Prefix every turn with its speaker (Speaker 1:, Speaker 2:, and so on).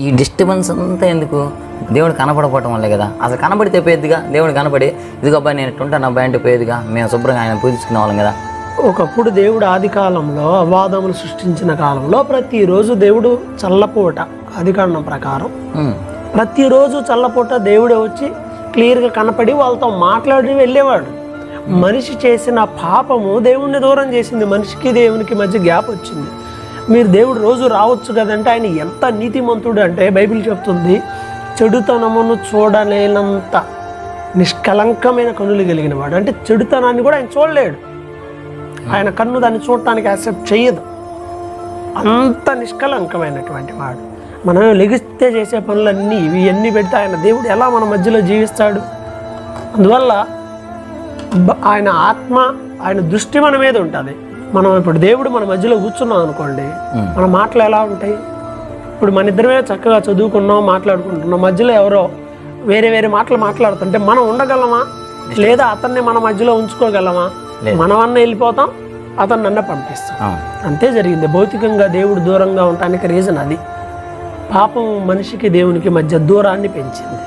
Speaker 1: ఈ డిస్టర్బెన్స్ అంతా ఎందుకు? దేవుడు కనపడపోవటం వల్లే కదా. అసలు కనపడితే పోయేదిగా? దేవుడు కనపడి ఇదిగో అబ్బాయి నేను ఇట్టుంటాను అబ్బాయి అంటే పోయేదిగా? మేము శుభ్రంగా ఆయన పూజించుకునే వాళ్ళం కదా.
Speaker 2: ఒకప్పుడు దేవుడు ఆది కాలంలో అవాదములు సృష్టించిన కాలంలో ప్రతిరోజు దేవుడు చల్లపూట ఆదికాండం ప్రకారం ప్రతిరోజు చల్లపూట దేవుడే వచ్చి క్లియర్గా కనపడి వాళ్ళతో మాట్లాడి వెళ్ళేవాడు. మనిషి చేసిన పాపము దేవుణ్ణి దూరం చేసింది. మనిషికి దేవునికి మధ్య గ్యాప్ వచ్చింది. మీరు దేవుడు రోజు రావచ్చు కదంటే ఆయన ఎంత నీతిమంతుడు అంటే బైబిల్ చెప్తుంది చెడుతనమును చూడలేనంత నిష్కలంకమైన కన్నులు కలిగిన వాడు. అంటే చెడుతనాన్ని కూడా ఆయన చూడలేడు. ఆయన కన్ను దాన్ని చూడటానికి యాక్సెప్ట్ చేయదు. అంత నిష్కలంకమైనటువంటి వాడు. మనం లెగిస్తే చేసే పనులన్నీ ఇవి ఎన్ని పెడితే ఆయన దేవుడు ఎలా మన మధ్యలో జీవిస్తాడు? అందువల్ల ఆయన ఆత్మ ఆయన దృష్టి మన మీద ఉంటుంది. మనం ఇప్పుడు దేవుడు మన మధ్యలో కూర్చున్నాం అనుకోండి మన మాటలు ఎలా ఉంటాయి? ఇప్పుడు మన ఇద్దరమే చక్కగా చదువుకున్నాం మాట్లాడుకుంటున్నాం మధ్యలో ఎవరో వేరే వేరే మాటలు మాట్లాడుతుంటే మనం ఉండగలమా? లేదా అతన్ని మన మధ్యలో ఉంచుకోగలమా? మనమన్న వెళ్ళిపోతాం అతన్ని అన్న పంపిస్తాం. అంతే జరిగింది. భౌతికంగా దేవుడు దూరంగా ఉండటానికి రీజన్ అది. పాపం మనిషికి దేవునికి మధ్య దూరాన్ని పెంచింది.